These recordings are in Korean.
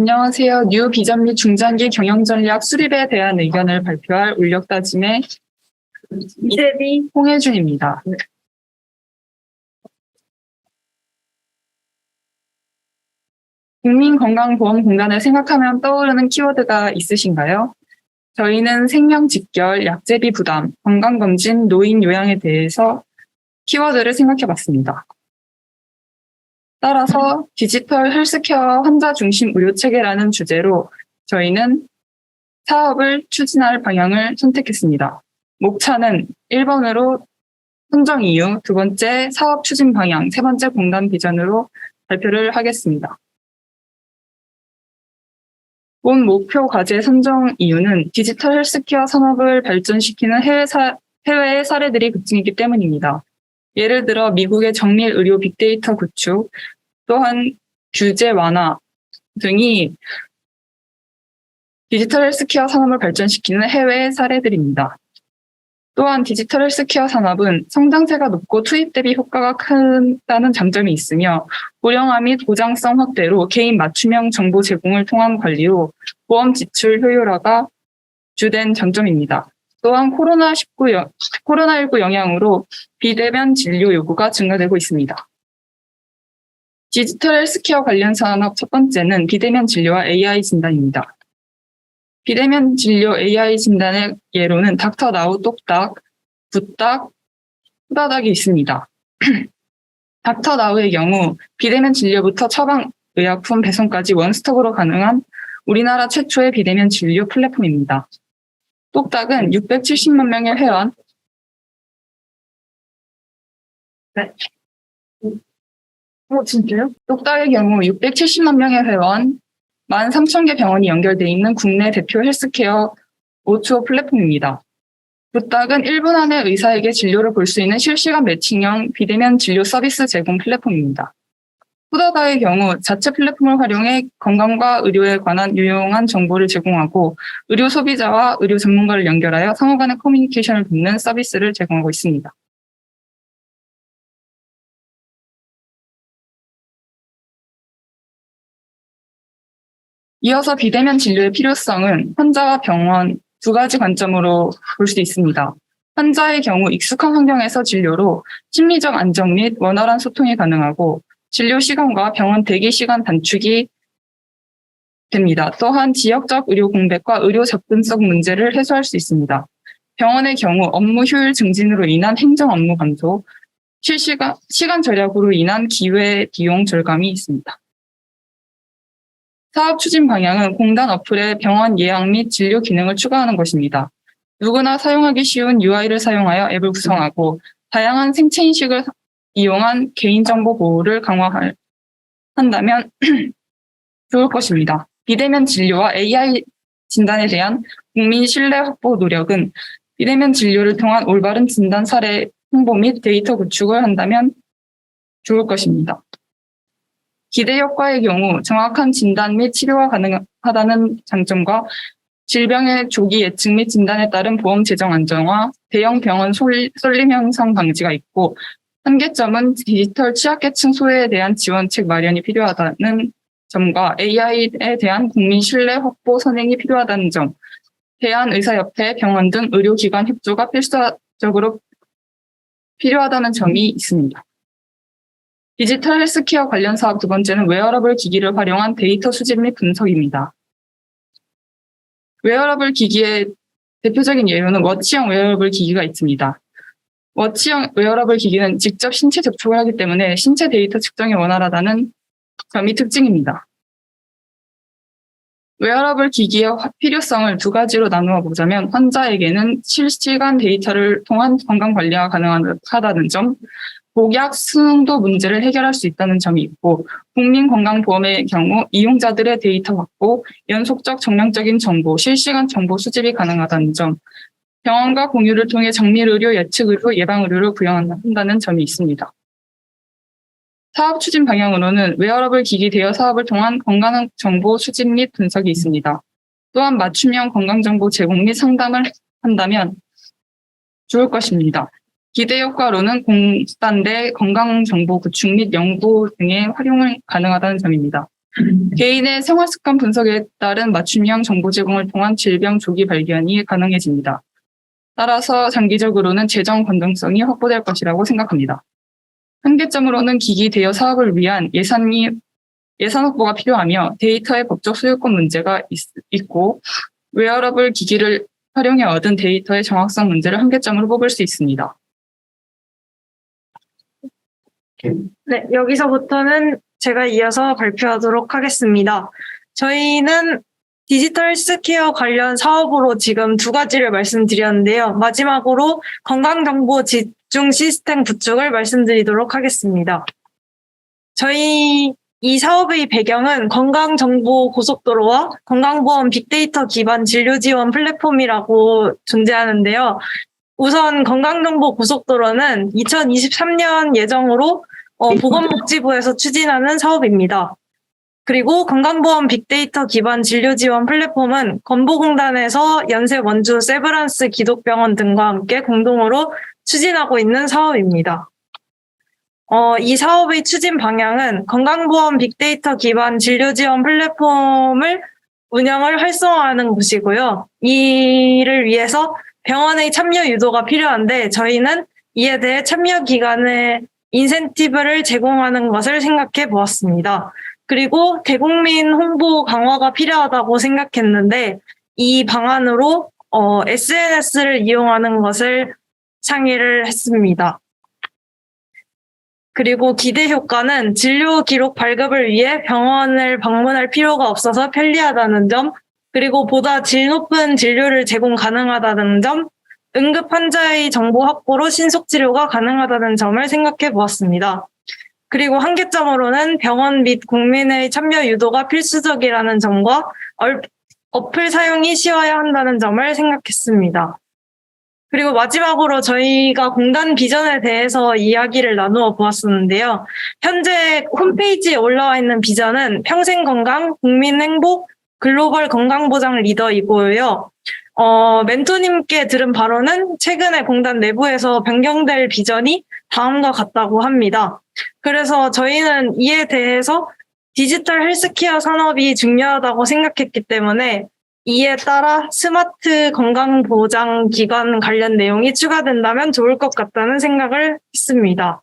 안녕하세요. 뉴 비전 및 중장기 경영 전략 수립에 대한 의견을 발표할 울력 따짐의 이세비 홍혜준입니다. 국민건강보험공단을 생각하면 떠오르는 키워드가 있으신가요? 저희는 생명 직결, 약제비 부담, 건강검진, 노인 요양에 대해서 키워드를 생각해 봤습니다. 따라서 디지털 헬스케어 환자 중심 의료 체계라는 주제로 저희는 사업을 추진할 방향을 선택했습니다. 목차는 1번으로 선정 이유, 두 번째 사업 추진 방향, 세 번째 공단 비전으로 발표를 하겠습니다. 본 목표 과제 선정 이유는 디지털 헬스케어 산업을 발전시키는 해외 사, 해외의 사례들이 급증했기 때문입니다. 예를 들어 미국의 정밀 의료 빅데이터 구축, 또한 규제 완화 등이 디지털 헬스케어 산업을 발전시키는 해외의 사례들입니다. 또한 디지털 헬스케어 산업은 성장세가 높고 투입 대비 효과가 크다는 장점이 있으며 고령화 및 보장성 확대로 개인 맞춤형 정보 제공을 통한 관리로 보험 지출 효율화가 주된 장점입니다. 또한 코로나19, 코로나19 영향으로 비대면 진료 요구가 증가되고 있습니다. 디지털 헬스케어 관련 산업 첫 번째는 비대면 진료와 AI 진단입니다. 비대면 진료 AI 진단의 예로는 닥터 나우 똑딱, 붓딱, 후다닥이 있습니다. 닥터 나우의 경우 비대면 진료부터 처방 의약품 배송까지 원스톱으로 가능한 우리나라 최초의 비대면 진료 플랫폼입니다. 똑딱은 670만 명의 회원, 네. 어, 진짜요? 똑딱의 경우 670만 명의 회원, 13,000개 병원이 연결돼 있는 국내 대표 헬스케어 O2O 플랫폼입니다. 부딱은 1분 안에 의사에게 진료를 볼 수 있는 실시간 매칭형 비대면 진료 서비스 제공 플랫폼입니다. 후다다의 경우 자체 플랫폼을 활용해 건강과 의료에 관한 유용한 정보를 제공하고 의료 소비자와 의료 전문가를 연결하여 상호 간의 커뮤니케이션을 돕는 서비스를 제공하고 있습니다. 이어서 비대면 진료의 필요성은 환자와 병원 두 가지 관점으로 볼 수 있습니다. 환자의 경우 익숙한 환경에서 진료로 심리적 안정 및 원활한 소통이 가능하고 진료 시간과 병원 대기 시간 단축이 됩니다. 또한 지역적 의료 공백과 의료 접근성 문제를 해소할 수 있습니다. 병원의 경우 업무 효율 증진으로 인한 행정 업무 감소, 실시간 시간 절약으로 인한 기회 비용 절감이 있습니다. 사업 추진 방향은 공단 어플에 병원 예약 및 진료 기능을 추가하는 것입니다. 누구나 사용하기 쉬운 UI를 사용하여 앱을 구성하고 다양한 생체 인식을 이용한 개인정보 보호를 강화한다면 좋을 것입니다. 비대면 진료와 AI 진단에 대한 국민 신뢰 확보 노력은 비대면 진료를 통한 올바른 진단 사례 홍보 및 데이터 구축을 한다면 좋을 것입니다. 기대 효과의 경우 정확한 진단 및 치료가 가능하다는 장점과 질병의 조기 예측 및 진단에 따른 보험 재정 안정화, 대형 병원 쏠림 현상 방지가 있고 한계점은 디지털 취약계층 소외에 대한 지원책 마련이 필요하다는 점과 AI에 대한 국민 신뢰 확보 선행이 필요하다는 점, 대한의사협회, 병원 등 의료기관 협조가 필수적으로 필요하다는 점이 있습니다. 디지털 헬스케어 관련 사업 두 번째는 웨어러블 기기를 활용한 데이터 수집 및 분석입니다. 웨어러블 기기의 대표적인 예로는 워치형 웨어러블 기기가 있습니다. 워치형 웨어러블 기기는 직접 신체 접촉을 하기 때문에 신체 데이터 측정이 원활하다는 점이 특징입니다. 웨어러블 기기의 필요성을 두 가지로 나누어 보자면 환자에게는 실시간 데이터를 통한 건강 관리가 가능하다는 점, 복약 수능도 문제를 해결할 수 있다는 점이 있고 국민건강보험의 경우 이용자들의 데이터 확보, 연속적 정량적인 정보, 실시간 정보 수집이 가능하다는 점, 병원과 공유를 통해 정밀의료, 예측의료, 예방의료를 구현한다는 점이 있습니다. 사업 추진 방향으로는 웨어러블 기기 대여 사업을 통한 건강 정보 수집 및 분석이 있습니다. 또한 맞춤형 건강 정보 제공 및 상담을 한다면 좋을 것입니다. 기대 효과로는 공단대 건강 정보 구축 및 연구 등의 활용을 가능하다는 점입니다. 개인의 생활 습관 분석에 따른 맞춤형 정보 제공을 통한 질병 조기 발견이 가능해집니다. 따라서 장기적으로는 재정 건전성이 확보될 것이라고 생각합니다. 한계점으로는 기기 대여 사업을 위한 예산이 예산 확보가 필요하며 데이터의 법적 소유권 문제가 있, 있고 웨어러블 기기를 활용해 얻은 데이터의 정확성 문제를 한계점으로 뽑을 수 있습니다. 네, 여기서부터는 제가 이어서 발표하도록 하겠습니다. 저희는 디지털 헬스케어 관련 사업으로 지금 두 가지를 말씀드렸는데요. 마지막으로 건강정보 집중 시스템 구축을 말씀드리도록 하겠습니다. 저희 이 사업의 배경은 건강정보 고속도로와 건강보험 빅데이터 기반 진료 지원 플랫폼이라고 존재하는데요. 우선 건강정보 고속도로는 2023년 예정으로 어, 보건복지부에서 추진하는 사업입니다. 그리고 건강보험 빅데이터 기반 진료 지원 플랫폼은 건보공단에서 연세 원주 세브란스 기독병원 등과 함께 공동으로 추진하고 있는 사업입니다. 어, 이 사업의 추진 방향은 건강보험 빅데이터 기반 진료 지원 플랫폼을 운영을 활성화하는 곳이고요. 이를 위해서 병원의 참여 유도가 필요한데 저희는 이에 대해 참여 기간의 인센티브를 제공하는 것을 생각해 보았습니다. 그리고 대국민 홍보 강화가 필요하다고 생각했는데 이 방안으로 어, SNS를 이용하는 것을 상의를 했습니다. 그리고 기대 효과는 진료 기록 발급을 위해 병원을 방문할 필요가 없어서 편리하다는 점, 그리고 보다 질 높은 진료를 제공 가능하다는 점, 응급 환자의 정보 확보로 신속 치료가 가능하다는 점을 생각해 보았습니다. 그리고 한계점으로는 병원 및 국민의 참여 유도가 필수적이라는 점과 얼- 어플 사용이 쉬워야 한다는 점을 생각했습니다. 그리고 마지막으로 저희가 공단 비전에 대해서 이야기를 나누어 보았었는데요. 현재 홈페이지에 올라와 있는 비전은 평생 건강, 국민 행복, 글로벌 건강보장 리더이고요. 어, 멘토님께 들은 바로는 최근에 공단 내부에서 변경될 비전이 다음과 같다고 합니다. 그래서 저희는 이에 대해서 디지털 헬스케어 산업이 중요하다고 생각했기 때문에 이에 따라 스마트 건강보장 기관 관련 내용이 추가된다면 좋을 것 같다는 생각을 했습니다.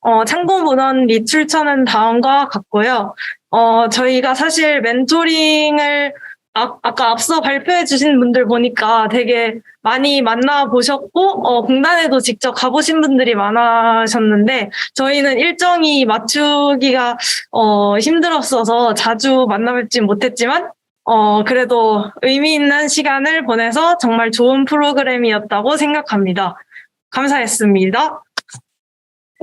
어, 참고 문헌 및 출처는 다음과 같고요. 어, 저희가 사실 멘토링을 아, 아까 앞서 발표해 주신 분들 보니까 되게 많이 만나보셨고, 어, 공단에도 직접 가보신 분들이 많으셨는데, 저희는 일정이 맞추기가, 어, 힘들었어서 자주 만나뵙지 못했지만, 어, 그래도 의미 있는 시간을 보내서 정말 좋은 프로그램이었다고 생각합니다. 감사했습니다.